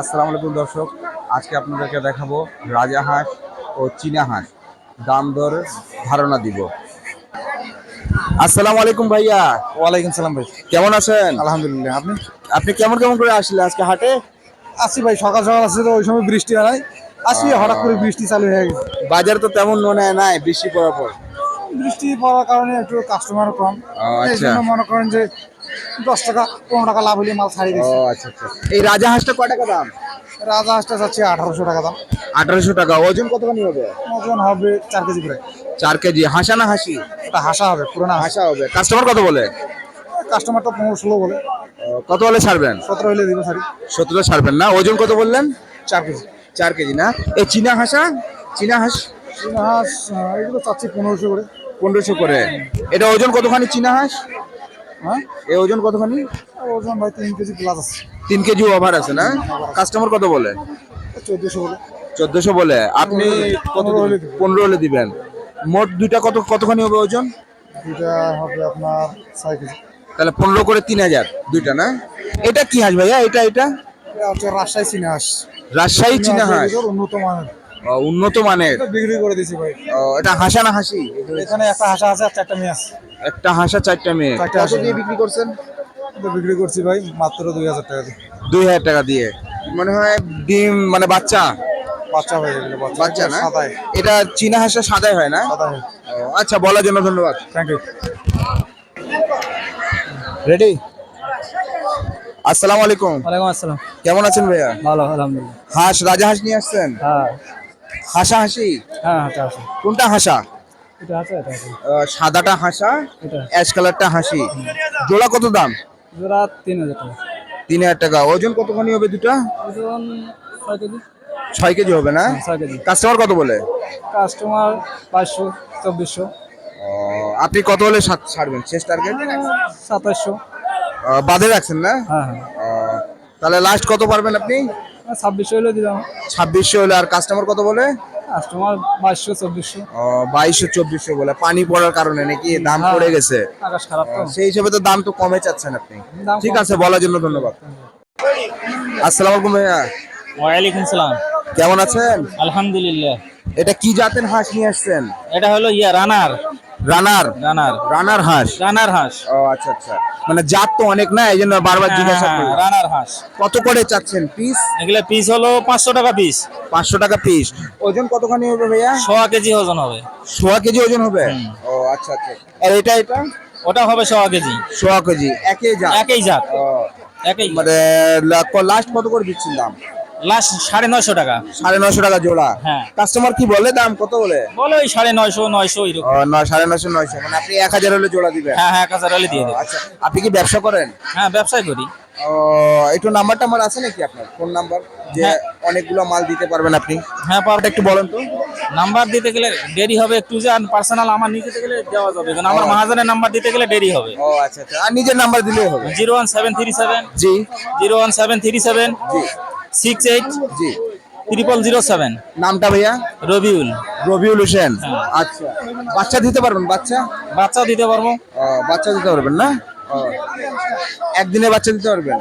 আসসালামু আলাইকুম দর্শক আজকে আপনাদেরকে দেখাবো রাজা হাঁস ও চীনা হাঁস। দাম দর ধারণা দিব। আসসালামু আলাইকুম ভাইয়া। ওয়ালাইকুম সালাম ভাই। কেমন আছেন? আলহামদুলিল্লাহ আপনি? আপনি কেমন কেমন করে আসলে আজকে হাটে? আসি ভাই সকাল সকাল আসছে তো ওই সময় বৃষ্টি হয় আসি হঠাৎ করে বৃষ্টি চালু হয়ে গেছে। বাজার তো তেমন মনে হয় নাই বৃষ্টি পড়ার পর? বৃষ্টি পড়ার কারণে একটু কাস্টমার কম। এই আচ্ছা। জন্য মনে করেন যে দশ টাকা পনেরো টাকা লাভ হলে মাল ছাড়িয়ে ও দিচ্ছে আচ্ছা আচ্ছা। এই রাজা হাঁসটা কয় টাকা দাম? রাজা হাঁসটা যাচ্ছে আঠারোশো টাকা দাম। আঠারোশো টাকা। ওজন কতখানি হবে? ওজন হবে চার কেজি করে। চার কেজি। হাসা না হাসি? এটা হাসা হবে পুরোনো হাসা। হবে। কাস্টমার কত বলে? কাস্টমারটা পনেরো ষোলো বলে। কত হলে ছাড়বেন? সতেরো হলে দিব সারি সতেরো ছাড়বেন না। ওজন কত বললেন? চার কেজি। চার কেজি না? এই চীনা হাসা চীনা হাঁস? চীনা হাঁস আহ, এগুলো চাচ্ছি পনেরোশো করে। পনেরোশো করে। এটা ওজন কতখানি চীনা হাঁস? হ্যাঁ? এই ওজন কতখানি? ওজন ভাই তিন কেজি প্লাস আছে। তিন কেজি ওভার আছে না? কাস্টমার কত বলে? চোদ্দোশো বলে। চোদ্দশো বলে। আপনি কত পনেরো হলে দিবেন। মোট দুইটা কত কতখানি হবে ওজন? এটা হবে আপনার ছয় কেজি। তাহলে পনেরো করে তিন হাজার দুইটা না? এটা কি হাঁস ভাইয়া? এটা এটা? রাজশাহী চীনা হাঁস। রাজশাহী চীনা হাঁস? উন্নত মানের। উন্নত মানের? এটা বিক্রি করে দিছি ভাই। এটা হাসা না হাসি? এখানে একটা হাঁসা আছে আর চারটা মেয়ে আছে। একটা হাসা চারটা মেয়ে। চারটা হাঁস। দিয়ে বিক্রি করছেন? বিক্রি করছি ভাই মাত্র দুই হাজার টাকা দিয়ে। দুই হাজার টাকা দিয়ে। মনে হয় ডিম মানে বাচ্চা? বাচ্চা হয়ে গেল বাচ্চা। না? এটা চীনা হাঁসের সাদাই হয় না? আচ্ছা বলার জন্য ধন্যবাদ। থ্যাংক ইউ রেডি আসসালামু আলাইকুম। ওয়ালাইকুম আসসালাম। কেমন আছেন ভাইয়া? ভালো আলহামদুলিল্লাহ। হাঁস রাজা হাঁস নিয়ে আসছেন? হ্যাঁ। হাসা হাসি? হ্যাঁ কোনটা হাসা? এটা আছে এটা সাদাটা হাসা এটা। অ্যাশ কালারটা হাসি। জোড়া কত দাম? জোড়া তিন হাজার টাকা। তিন হাজার টাকা। ওজন কতখানি হবে দুটা? ওজন ছয় কেজি। ছয় কেজি হবে না? ছয় কেজি। কাস্টমার কত বলে? কাস্টমার বাইশশো চব্বিশশো। আপনি কত হলে ছাড়বেন শেষ টার্গেট সাতাশশো। বাদে রাখছেন না? হ্যাঁ হ্যাঁ। তাহলে লাস্ট কত পারবেন আপনি? ছাব্বিশশো হলে দিলাম। ছাব্বিশশো হলে আর কাস্টমার কত বলে? কাস্টমার বাইশশো চব্বিশশো। বাইশশো চব্বিশশো বলে। পানি পড়ার কারণে নাকি দাম হ্যাঁ। পড়ে গেছে? আকাশ খারাপ সেই হিসেবে তো দাম তো কমে চাচ্ছেন আপনি। ঠিক আছে বলার জন্য ধন্যবাদ। আসসালামু আলাইকুম ভাইয়া। ওয়ালাইকুম সালাম। কেমন আছেন? আলহামদুলিল্লাহ। এটা কি জাতের হাঁস নিয়ে আসছেন? এটা হলো ইয়া রানার। রানার। রানার। রানার হাঁস। রানার হাঁস। ও আচ্ছা আচ্ছা। মানে জাত তো অনেক না এই জন্য বারবার হ্যাঁ, জিজ্ঞাসা হ্যাঁ, রানার হাঁস। কত করে চাচ্ছেন পিস এগুলা পিস হলো পাঁচশো টাকা পিস পাঁচশো টাকা পিস ওজন কতখানি হবে ভাইয়া? সোয়া কেজি ওজন হবে। সোয়া কেজি ওজন হবে? ও আচ্ছা আচ্ছা। আর এটা এটা? ওটা হবে সোয়া কেজি। সোয়া কেজি। একই জাত? একই জাত। ও, একই। মানে লাস্ট কত করে দিচ্ছেন দাম? লাস্ট সাড়ে নয়শো টাকা। সাড়ে নশো টাকা জোড়া। হ্যাঁ। কাস্টমার কি বলে? দাম কত বলে? বলো ওই সাড়ে নয়শো নয়শো এরকম। সাড়ে নশো নয়শো। মানে আপনি এক হাজার হলে জোড়া দিবেন। হ্যাঁ হ্যাঁ এক হাজার হলে দিয়ে আচ্ছা। আপনি কি ব্যবসা করেন? হ্যাঁ ব্যবসায় করি। ও, একটু নাম্বার টাম্বার আছে নাকি আপনার? Phone number? যে হ্যাঁ। অনেকগুলো মাল দিতে পারবেন আপনি। হ্যাঁ পারব। একটু বলেন তো। নাম্বার দিতে গেলে দেরি হবে একটু যে পার্সোনাল আমার নিতে গেলে দেওয়া যাবে। কারণ আমার মহাজনের নাম্বার দিতে গেলে দেরি হবে। ও আচ্ছা আচ্ছা। আর নিজের নাম্বার দিলেই হবে। Zero one seven three seven. জি। Zero one seven three seven. জি। সিক্স এইট জি। ট্রিপল জিরো সেভেন নামটা ভাইয়া? রবিউল। রবিউল হোসেন। আচ্ছা। বাচ্চা দিতে পারবেন বাচ্চা? বাচ্চাও দিতে পারব। বাচ্চা দিতে পারবেন না? একদিনে বাচ্চা দিতে পারবেন?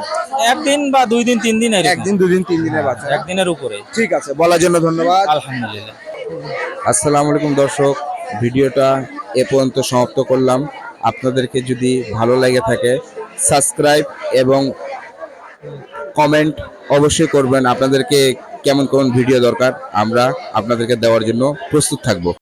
একদিন বা দুই দিন তিন দিন। একদিন দুদিন তিন দিনের বাচ্চা। একদিনের উপরে। ঠিক আছে বলার জন্য ধন্যবাদ। আলহামদুলিল্লাহ। আসসালামু আলাইকুম দর্শক ভিডিওটা এ পর্যন্ত সমাপ্ত করলাম। আপনাদেরকে যদি ভালো লাগে থাকে সাবস্ক্রাইব এবং কমেন্ট অবশ্যই করবেন। আপনাদেরকে কেমন কেমন ভিডিও দরকার আমরা আপনাদেরকে দেওয়ার জন্য প্রস্তুত থাকব।